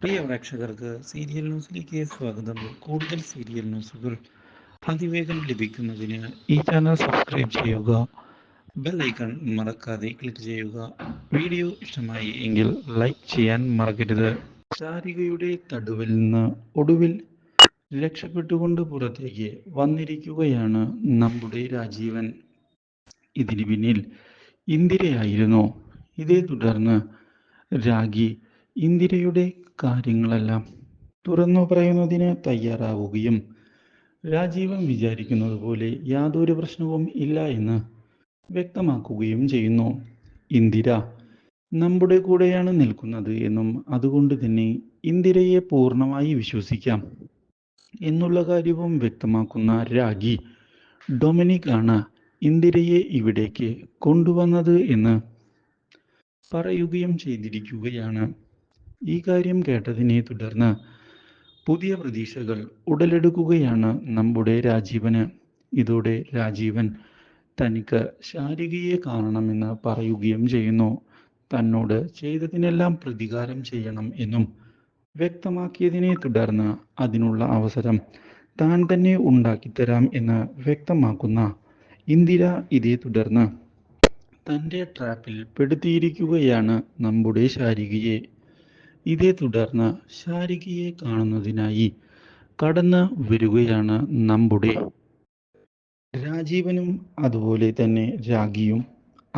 പ്രിയ പ്രേക്ഷകർക്ക് സീരിയൽ ന്യൂസിലേക്ക് സ്വാഗതം. കൂടുതൽ സീരിയൽ ന്യൂസുകൾ അതിവേഗം ലഭിക്കുന്നതിന് ഈ ചാനൽ സബ്സ്ക്രൈബ് ചെയ്യുക ബെൽ ഐക്കൺ മറക്കാതെ ക്ലിക്ക് ചെയ്യുക. വീഡിയോ ഇഷ്ടമായി എങ്കിൽ ലൈക്ക് ചെയ്യാൻ മറക്കരുത്. ചാരികയുടെ തടുവിൽ നിന്ന് ഒടുവിൽ രക്ഷപ്പെട്ടുകൊണ്ട് പുറത്തേക്ക് വന്നിരിക്കുകയാണ് നമ്മുടെ രാജീവൻ. ഇതിന് പിന്നിൽ ഇന്ദിരയായിരുന്നു. ഇതേ തുടർന്ന് രാഗി ഇന്ദിരയുടെ കാര്യങ്ങളെല്ലാം തുറന്നു പറയുന്നതിന് തയ്യാറാവുകയും രാജീവൻ വിചാരിക്കുന്നത് പോലെ യാതൊരു പ്രശ്നവും ഇല്ല എന്ന് വ്യക്തമാക്കുകയും ചെയ്യുന്നു. ഇന്ദിര നമ്മുടെ കൂടെയാണ് നിൽക്കുന്നത് എന്നും അതുകൊണ്ട് തന്നെ ഇന്ദിരയെ പൂർണമായി വിശ്വസിക്കാം എന്നുള്ള കാര്യവും വ്യക്തമാക്കുന്ന രാഗി ഡൊമിനിക് ആണ് ഇന്ദിരയെ ഇവിടേക്ക് കൊണ്ടുവന്നത് എന്ന് പറയുകയും ചെയ്തിരിക്കുകയാണ്. ഈ കാര്യം കേട്ടതിനെ തുടർന്ന് പുതിയ പ്രതീക്ഷകൾ ഉടലെടുക്കുകയാണ് നമ്മുടെ രാജീവന്. ഇതോടെ രാജീവൻ തനിക്ക് ശാരികയെ കാണണമെന്ന് പറയുകയും ചെയ്യുന്നു. തന്നോട് ചെയ്തതിനെല്ലാം പ്രതികാരം ചെയ്യണം എന്നും വ്യക്തമാക്കിയതിനെ തുടർന്ന് അതിനുള്ള അവസരം താൻ തന്നെ ഉണ്ടാക്കിത്തരാം എന്ന് വ്യക്തമാക്കുന്ന ഇന്ദിര ഇതേ തുടർന്ന് തന്റെ ട്രാപ്പിൽ പെടുത്തിയിരിക്കുകയാണ് നമ്മുടെ ശാരികയെ. ഇതേ തുടർന്ന് ശാരികയെ കാണുന്നതിനായി കടന്ന് വരികയാണ് നമ്മുടെ രാജീവനും അതുപോലെ തന്നെ രാഗിയും.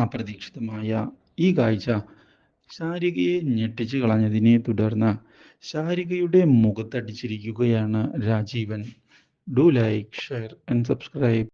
അപ്രതീക്ഷിതമായ ഈ കാഴ്ച ശാരികയെ ഞെട്ടിച്ചു കളഞ്ഞതിനെ തുടർന്ന് ശാരികയുടെ മുഖത്തടിച്ചിരിക്കുകയാണ് Rajeevan. Do like share and subscribe